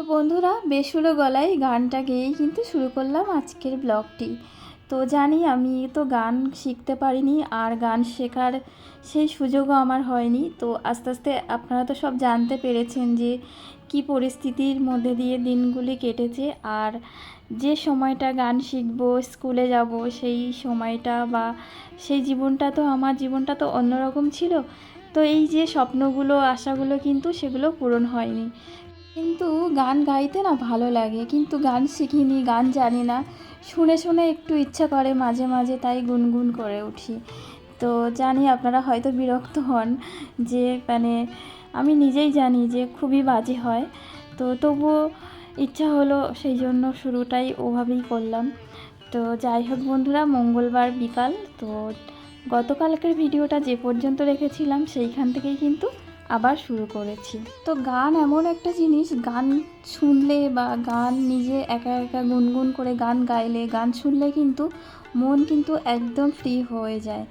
তো বন্ধুরা বেসুরো গলায় গানটা গেয়েই কিন্তু শুরু করলাম আজকের ব্লগটি। তো জানি আমি তো গান শিখতে পারিনি, আর গান শেখার সেই সুযোগও আমার হয়নি। তো আস্তে আস্তে আপনারা তো সব জানতে পেরেছেন যে কি পরিস্থিতির মধ্যে দিয়ে দিনগুলি কেটেছে, আর যে সময়টা গান শিখব, স্কুলে যাব, সেই সময়টা বা সেই জীবনটা তো আমার জীবনটা তো অন্যরকম ছিল। তো এই যে স্বপ্নগুলো, আশাগুলো কিন্তু সেগুলো পূরণ হয়নি। কিন্তু গান গাইতে না ভালো লাগে, কিন্তু গান শিখিনি, গান জানি না। শুনে শুনে একটু ইচ্ছা করে, মাঝে মাঝে তাই গুনগুন করে উঠি। তো জানি আপনারা হয়তো বিরক্ত হন যে মানে আমি নিজেই জানি যে খুবই বাজে হয়। তো তবুও ইচ্ছা হলো সেই জন্য শুরুটাই ওভাবেই করলাম। তো যাই হোক বন্ধুরা, মঙ্গলবার বিকাল। তো গতকালকের ভিডিওটা যে পর্যন্ত রেখেছিলাম, সেইখান থেকেই কিন্তু আবার শুরু করেছি। তো গান এমন একটা জিনিস, গান শুনলে বা গান নিজে একা একা গুনগুন করে গান গাইলে, গান শুনলে কিন্তু মন কিন্তু একদম ফ্রি হয়ে যায়।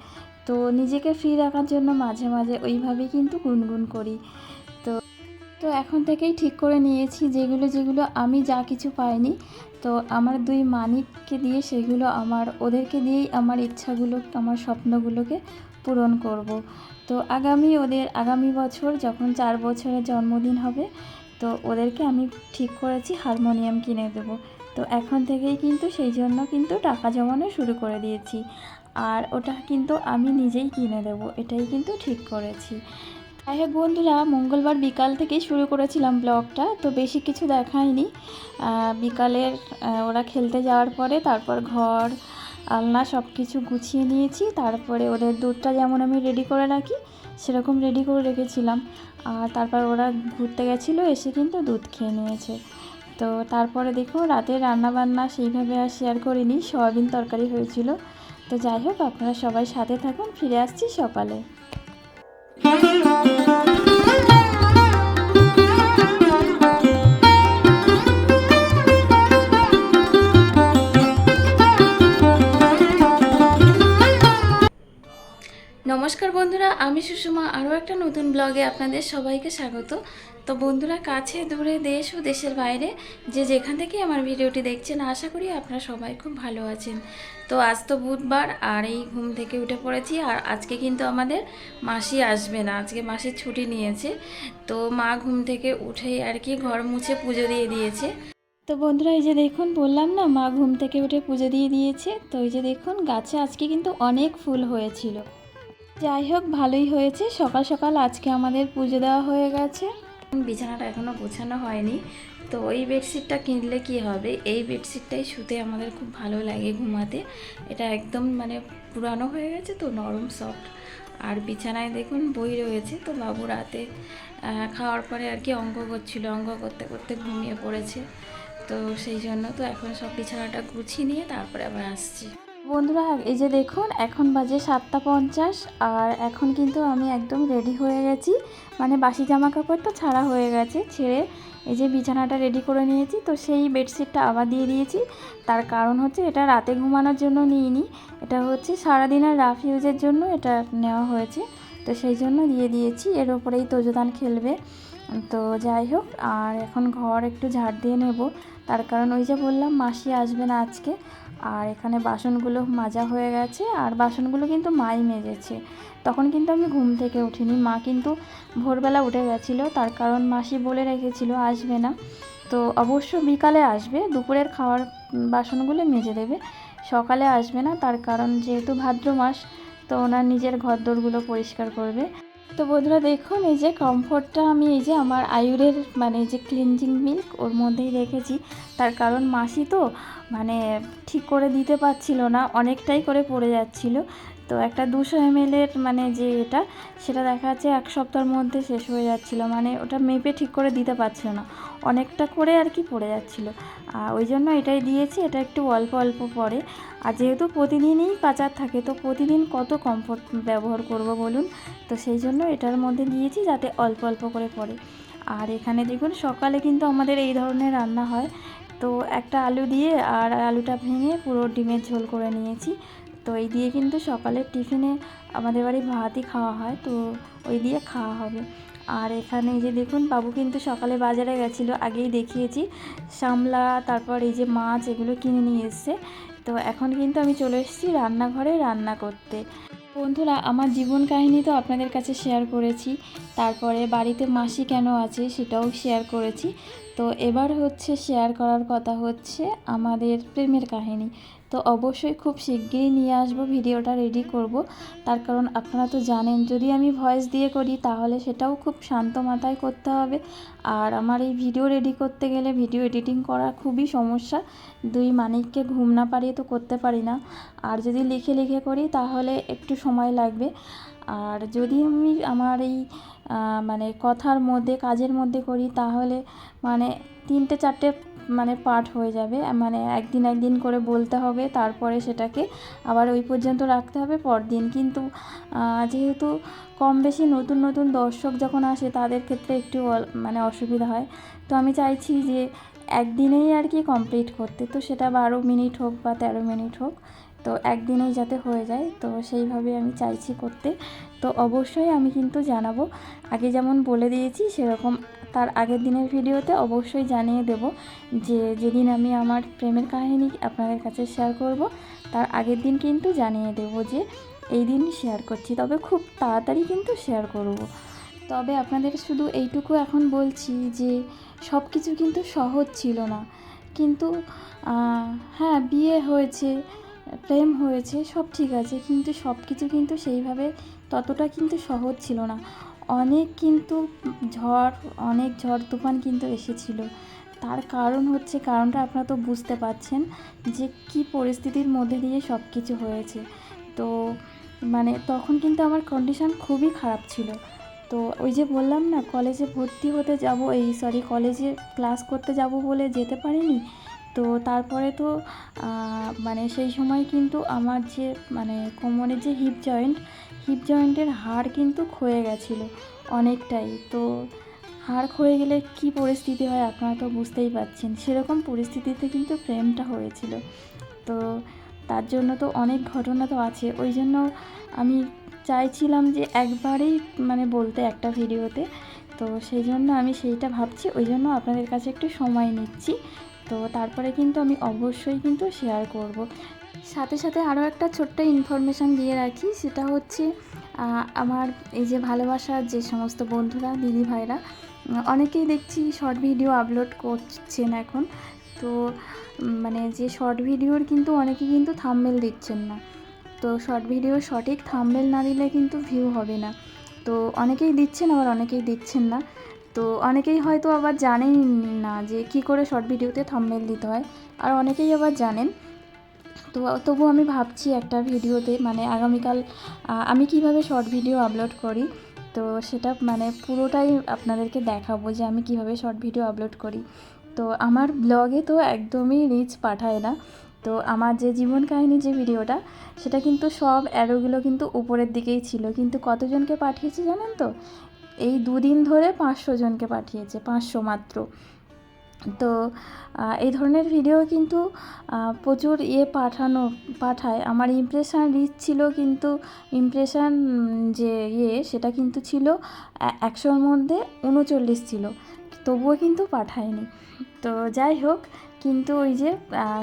তো নিজেকে ফ্রি রাখার জন্য মাঝে মাঝে ওইভাবেই কিন্তু গুনগুন করি। তো তো এখন থেকেই ঠিক করে নিয়েছি যেগুলো যেগুলো আমি যা কিছু পাইনি, তো আমার দুই মানিককে দিয়ে সেগুলো আমার, ওদেরকে দিয়েই আমার ইচ্ছাগুলো, আমার স্বপ্নগুলোকে পূরণ করব। তো আগামী ওদের আগামী বছর যখন চার বছরের জন্মদিন হবে, তো ওদেরকে আমি ঠিক করেছি হারমোনিয়াম কিনে দেবো। তো এখন থেকেই কিন্তু সেই জন্য কিন্তু টাকা জমানো শুরু করে দিয়েছি। আর ওটা কিন্তু আমি নিজেই কিনে দেবো, এটাই কিন্তু ঠিক করেছি। যাই হোক বন্ধুরা, মঙ্গলবার বিকাল থেকেই শুরু করেছিলাম ব্লগটা, তো বেশি কিছু দেখায়নি বিকালের ওরা খেলতে যাওয়ার পরে তারপর ঘর আলনা সব কিছু গুছিয়ে নিয়েছি, তারপরে ওদের দুধটা যেমন আমি রেডি করে রাখি, সেরকম রেডি করে রেখেছিলাম। আর তারপর ওরা ঘুরতে গেছিল, এসে কিন্তু দুধ খেয়ে নিয়েছে। তো তারপরে দেখো, রাতে রান্নাবান্না সেইভাবে আর শেয়ার করিনি, সয়াবিন তরকারি হয়েছিল। তো যাই হোক, আপনারা সবাই সাথে থাকুন, ফিরে আসছি সকালে। নমস্কার বন্ধুরা, আমি সুষমা। আরও একটা নতুন ব্লগে আপনাদের সবাইকে স্বাগত। তো বন্ধুরা, কাছে দূরে দেশ ও দেশের বাইরে যে যেখান থেকে আমার ভিডিওটি দেখছেন, আশা করি আপনারা সবাই খুব ভালো আছেন। তো আজ তো বুধবার, আর এই ঘুম থেকে উঠে পড়েছি, আর আজকে কিন্তু আমাদের মাসি আসবে না। আজকে মাসির ছুটি নিয়েছে, তো মা ঘুম থেকে উঠেই আর কি ঘর মুছে পুজো দিয়ে দিয়েছে। তো বন্ধুরা, এই যে দেখুন, বললাম না, মা ঘুম থেকে উঠে পুজো দিয়ে দিয়েছে। তো এই যে দেখুন, গাছে আজকে কিন্তু অনেক ফুল হয়েছিল। যাই হোক, ভালোই হয়েছে। সকাল সকাল আজকে আমাদের পুজো দেওয়া হয়ে গেছে। বিছানাটা এখনও গোছানো হয়নি। তো ওই বেডশিটটা কিনলে কি হবে? এই বেডশিটটাই শুতে আমাদের খুব ভালো লাগে ঘুমাতে। এটা একদম মানে পুরানো হয়ে গেছে তো, নরম সফট আর বিছানায় দেখুন বই রয়েছে। তো বাবু রাতে খাওয়ার পরে আর কি অঙ্ক করছিল। অঙ্ক করতে করতে ঘুমিয়ে পড়েছে। তো সেই জন্য তো এখন সব বিছানাটা গুছিয়ে নিয়ে তারপরে আবার আসছি। বন্ধুরা, এই যে দেখুন, এখন বাজে সাতটা পঞ্চাশ, আর এখন কিন্তু আমি একদম রেডি হয়ে গেছি। মানে বাসি জামা কাপড় তো ছাড়া হয়ে গেছে, ছেড়ে এই যে বিছানাটা রেডি করে নিয়েছি, তো সেই বেডশিটটা আবার দিয়ে দিয়েছি। তার কারণ হচ্ছে, এটা রাতে ঘুমানোর জন্য নিইনি, এটা হচ্ছে সারাদিনের রাফ ইউজের জন্য এটা নেওয়া হয়েছে। তো সেই জন্য দিয়ে দিয়েছি, এর ওপরেই তোজদান খেলবে। তো যাই হোক, আর এখন ঘর একটু ঝাড় দিয়ে নেব। তার কারণ ওই যে বললাম, মাসি আসবে না আজকে। আর এখানে বাসনগুলো মাজা হয়ে গেছে, আর বাসনগুলো কিন্তু মাই মেজেছে। তখন কিন্তু আমি ঘুম থেকে উঠিনি। মা কিন্তু ভোরবেলা উঠে গেছিল, তার কারণ মাসি বলে রেখেছিল, আসবে না। তো অবশ্য বিকালে আসবে, দুপুরের খাওয়ার বাসনগুলো মেজে দেবে। সকালে আসবে না, তার কারণ যেহেতু ভাদ্র মাস তো ওনার নিজের ঘর ঘরদোরগুলো পরিষ্কার করবে। তো বন্ধুরা দেখুন, এই যে কমফোর্টটা আমি এই যে আমার আয়ুরের মানে যে ক্লিনজিং মিল্ক ওর মধ্যেই রেখেছি। তার কারণ মাসি তো মানে ঠিক করে দিতে পারছিল না, অনেকটাই করে পড়ে যাচ্ছিল। তো একটা দুশো এমএলের মানে যে এটা, সেটা দেখা যাচ্ছে এক সপ্তাহের মধ্যে শেষ হয়ে যাচ্ছিল। মানে ওটা মেপে ঠিক করে দিতে পারছিল না। অনেকটা করে আর কি পড়ে যাচ্ছিল। আর ওই জন্য এটাই দিয়েছি। এটা একটু অল্প অল্প পড়ে। আর যেহেতু প্রতিদিনই পাচার থাকে, তো প্রতিদিন কত কমফোর্ট ব্যবহার করব বলুন? তো সেই জন্য এটার মধ্যে দিয়েছি যাতে অল্প অল্প করে পড়ে। আর এখানে দেখুন, সকালে কিন্তু আমাদের এই ধরনের রান্না হয়। তো একটা আলু দিয়ে আর আলুটা ভেঙে পুরো ডিমের ঝোল করে নিয়েছি। তো এই দিয়ে কিন্তু সকালের টিফিনে আমাদের বাড়ি ভাতই খাওয়া হয়, তো ওই দিয়ে খাওয়া হবে। আর এখানে যে দেখুন, বাবু কিন্তু সকালে বাজারে গেছিল, আগেই দেখিয়েছি। সামলা, তারপর এই যে মাছ, এগুলো কিনে নিয়ে এসছে। তো এখন কিন্তু আমি চলে এসেছি রান্নাঘরে রান্না করতে। বন্ধুরা, আমার জীবন কাহিনী তো আপনাদের কাছে শেয়ার করেছি। তারপরে বাড়িতে মাসি কেন আছে সেটাও শেয়ার করেছি। তো এবার হচ্ছে শেয়ার করার কথা হচ্ছে আমাদের প্রেমের কাহিনী। তো অবশ্যই খুব শিগগিরই নিয়ে আসব, ভিডিওটা রেডি করব। তার কারণ আপনারা তো জানেন, যদি আমি ভয়েস দিয়ে করি তাহলে সেটাও খুব শান্ত মাথায় করতে হবে। আর আমার এই ভিডিও রেডি করতে গেলে ভিডিও এডিটিং করা খুবই সমস্যা। দুই মানিককে ঘুম না পারিয়ে তো করতে পারি না। আর যদি লিখে লিখে করি তাহলে একটু সময় লাগবে। আর যদি আমি আমার এই মানে কথার মধ্যে, কাজের মধ্যে করি, তাহলে মানে তিনটে চারটে মানে পার্ট হয়ে যাবে। মানে একদিন একদিন করে বলতে হবে, তারপরে সেটাকে আবার ওই পর্যন্ত রাখতে হবে, পরদিন। কিন্তু যেহেতু কম বেশি নতুন নতুন দর্শক যখন আসে, তাদের ক্ষেত্রে একটু মানে অসুবিধা হয়। তো আমি চাইছি যে, একদিনেই আর কি কমপ্লিট করতে। তো সেটা বারো মিনিট হোক বা তেরো মিনিট হোক তো একদিনেই যাতে হয়ে যায়, তো সেইভাবে আমি চাইছি করতে। তো অবশ্যই আমি কিন্তু জানাব। আগে যেমন বলে দিয়েছি, সেরকম তার আগের দিনের ভিডিওতে অবশ্যই জানিয়ে দেব যে যেদিন আমি আমার প্রেমের কাহিনী আপনাদের কাছে শেয়ার করব, তার আগের দিন কিন্তু জানিয়ে দেব যে এই দিন শেয়ার করছি। তবে খুব তাড়াতাড়ি কিন্তু শেয়ার করব। তবে আপনাদের শুধু এইটুকু এখন বলছি যে সব কিছু কিন্তু সহজ ছিল না। কিন্তু হ্যাঁ বিয়ে হয়েছে প্রেম হয়েছে, সব ঠিক আছে, কিন্তু সব কিছু কিন্তু সেইভাবে ততটা কিন্তু সহজ ছিল না। অনেক কিন্তু ঝড়, অনেক ঝড় তুফান কিন্তু এসেছিল। তার কারণ হচ্ছে, কারণটা আপনারা তো বুঝতে পারছেন যে কি পরিস্থিতির মধ্যে দিয়ে সব কিছু হয়েছে। তো মানে তখন কিন্তু আমার কন্ডিশন খুবই খারাপ ছিল। তো ওই যে বললাম না কলেজে ভর্তি হতে যাব, এই সরি কলেজে ক্লাস করতে যাব বলে যেতে পারিনি। তো তারপরে তো মানে সেই সময় কিন্তু আমার যে মানে কোমরের যে হিপ জয়েন্ট হিপ জয়েন্টের হাড় কিন্তু ক্ষয়ে গেছিল অনেকটাই। তো হাড় ক্ষয়ে গেলে কি পরিস্থিতি হয় আপনারা তো বুঝতেই পারছেন। সেরকম পরিস্থিতিতে কিন্তু প্রেমটা হয়েছিল। তো তার জন্য তো অনেক ঘটনা তো আছে। ওই জন্য আমি চাইছিলাম যে একবারেই মানে বলতে একটা ভিডিওতে। তো সেই জন্য আমি সেইটা ভাবছি। ওই জন্য আপনাদের কাছে একটু সময় নিচ্ছি। তো তারপরে কিন্তু আমি অবশ্যই কিন্তু শেয়ার করব। সাথে সাথে আরও একটা ছোট্ট ইনফরমেশান দিয়ে রাখি, সেটা হচ্ছে আমার এই যে ভালোবাসার যে সমস্ত বন্ধুরা, দিদি ভাইরা, অনেকেই দেখছি শর্ট ভিডিও আপলোড করছেন এখন। তো মানে যে শর্ট ভিডিওর কিন্তু অনেকে কিন্তু থাম্বনেল দিচ্ছেন না। তো শর্ট ভিডিও সঠিক থাম্বনেল না দিলে কিন্তু ভিউ হবে না। তো অনেকেই দিচ্ছেন, আবার অনেকেই দিচ্ছেন না। তো অনেকেই হয়তো আবার জানেন না যে কি করে শর্ট ভিডিওতে থাম্বনেল দিতে হয়, আর অনেকেই আবার জানেন। তো তবু আমি ভাবছি একটা ভিডিওতে মানে আগামীকাল আমি কীভাবে শর্ট ভিডিও আপলোড করি, তো সেটা মানে পুরোটাই আপনাদেরকে দেখাবো যে আমি কীভাবে শর্ট ভিডিও আপলোড করি। তো আমার ব্লগে তো একদমই রিচ পাঠায় না, তো আমার যে জীবন কাহিনী যে ভিডিওটা, সেটা কিন্তু সব অ্যারোগুলো কিন্তু উপরের দিকেই ছিল। কিন্তু কতজনকে পাঠিয়েছি জানেন তো? এই দুদিন ধরে পাঁচশো জনকে পাঠিয়েছে, পাঁচশো মাত্র। তো এই ধরনের ভিডিও কিন্তু প্রচুর ইয়ে পাঠানো, পাঠায়। আমার ইমপ্রেশান রিচ ছিল কিন্তু ইমপ্রেশান যে ইয়ে সেটা কিন্তু ছিল একশোর মধ্যে উনচল্লিশ ছিল। তবুও কিন্তু পাঠায়নি। তো, যাই হোক, কিন্তু ওই যে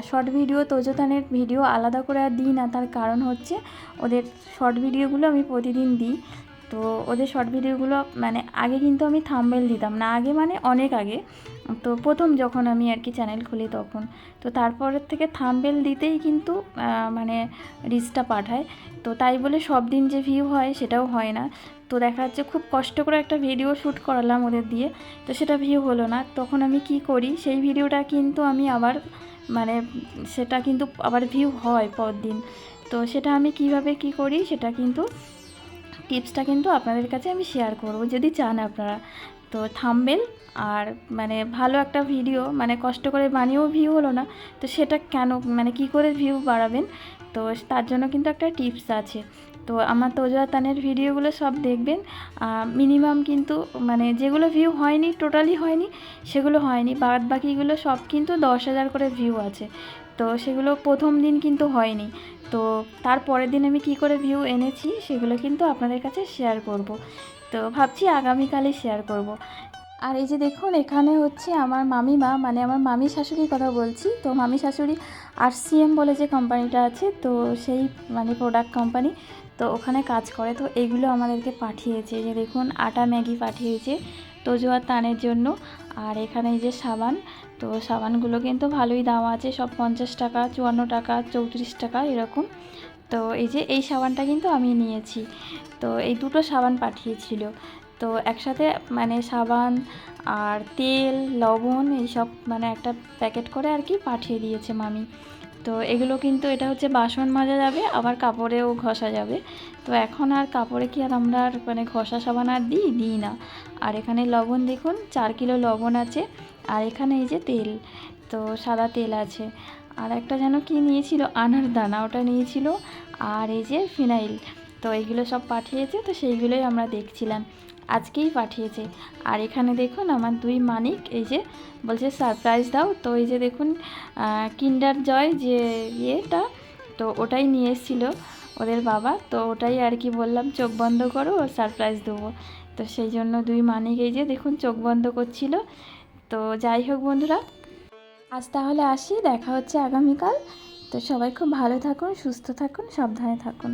শর্ট ভিডিও তোজতানের ভিডিও আলাদা করে আর দিই না। তার কারণ হচ্ছে, ওদের শর্ট ভিডিওগুলো আমি প্রতিদিন দিই। তো ওদের শর্ট ভিডিওগুলো মানে আগে কিন্তু আমি থাম্বেল দিতাম না, আগে মানে অনেক আগে। তো প্রথম যখন আমি আর কি চ্যানেল খুলি তখন। তো তারপরের থেকে থাম্বেল দিতেই কিন্তু মানে রিচটা পাঠায়। তো তাই বলে সব দিন যে ভিউ হয় সেটাও হয় না। তো দেখা যাচ্ছে খুব কষ্ট করে একটা ভিডিও শ্যুট করালাম ওদের দিয়ে, তো সেটা ভিউ হলো না। তখন আমি কি করি, সেই ভিডিওটা কিন্তু আমি আবার মানে সেটা কিন্তু আবার ভিউ হয় পরদিন। তো সেটা আমি কীভাবে কি করি, সেটা কিন্তু টিপসটা কিন্তু আপনাদের কাছে আমি শেয়ার করব, যদি চান আপনারা। তো থাম্বেল আর মানে ভালো একটা ভিডিও মানে কষ্ট করে বানিয়েও ভিউ হলো না, তো সেটা কেন মানে কি করে ভিউ বাড়াবেন? তো তার জন্য কিন্তু একটা টিপস আছে। তো আমার তোজা তানের ভিডিওগুলো সব দেখবেন মিনিমাম কিন্তু মানে যেগুলো ভিউ হয়নি, টোটালি হয়নি, সেগুলো হয়নি বাদ বাকিগুলো সব কিন্তু দশ হাজার করে ভিউ আছে। তো সেগুলো প্রথম দিন কিন্তু হয়নি। তো তার পরের দিন আমি কি করে ভিউ এনেছি সেগুলো কিন্তু আপনাদের কাছে শেয়ার করব। তো ভাবছি আগামীকালে শেয়ার করব। আর এই যে দেখুন, এখানে হচ্ছে আমার মামিমা মানে আমার মামি শাশুড়ির কথা বলছি। তো মামি শাশুড়ি আর সিএম বলে যে কোম্পানিটা আছে, তো সেই মানে প্রোডাক্ট কোম্পানি তো ওখানে কাজ করে। তো এগুলো আমাদেরকে পাঠিয়েছে। যে দেখুন, আটা ম্যাগি পাঠিয়েছে। তোজো আর তানের জন্য। আর এখানে এই যে সাবান, তো সাবানগুলো কিন্তু ভালোই দাম আছে, সব পঞ্চাশ টাকা, চুয়ান্ন টাকা, চৌত্রিশ টাকা এরকম। তো এই যে এই সাবানটা কিন্তু আমি নিয়েছি। তো এই দুটো সাবান পাঠিয়েছিল। তো একসাথে মানে সাবান আর তেল, লবণ, এইসব মানে একটা প্যাকেট করে আর কি পাঠিয়ে দিয়েছে মামি। তো এগুলো কিন্তু এটা হচ্ছে বাসন মাজা যাবে, আবার কাপড়েও ঘষা যাবে। তো এখন আর কাপড়ে কি আর আমরা আর মানে ঘষা সাবান আর দিই? দিই না। আর এখানে লবণ দেখুন, চার কিলো লবণ আছে, আর এখানে এই যে তেল, তো সাদা তেল আছে। আর একটা যেন কি নিয়েছিল, আনার দানা, ওটা নিয়েছিল, আর এই যে ফিনাইল, তো এইগুলো সব পাঠিয়েছে, তো সেইগুলোই আমরা দেখছিলাম। আজকেই পাঠিয়েছে। আর এখানে দেখুন আমার দুই মানিক, এই যে বলছে সারপ্রাইজ দাও। তো এই যে দেখুন কিন্ডার জয় যে ইয়েটা, তো ওটাই নিয়ে এসেছিল ওদের বাবা। তো ওটাই আর কি বললাম, চোখ বন্ধ করো সারপ্রাইজ দেবো। তো সেই জন্য দুই মানিক এই যে দেখুন, চোখ বন্ধ করছিল। তো যাই হোক বন্ধুরা, আজ তাহলে আসি, দেখা হচ্ছে আগামীকাল। তো সবাই খুব ভালো থাকুন, সুস্থ থাকুন, সাবধানে থাকুন।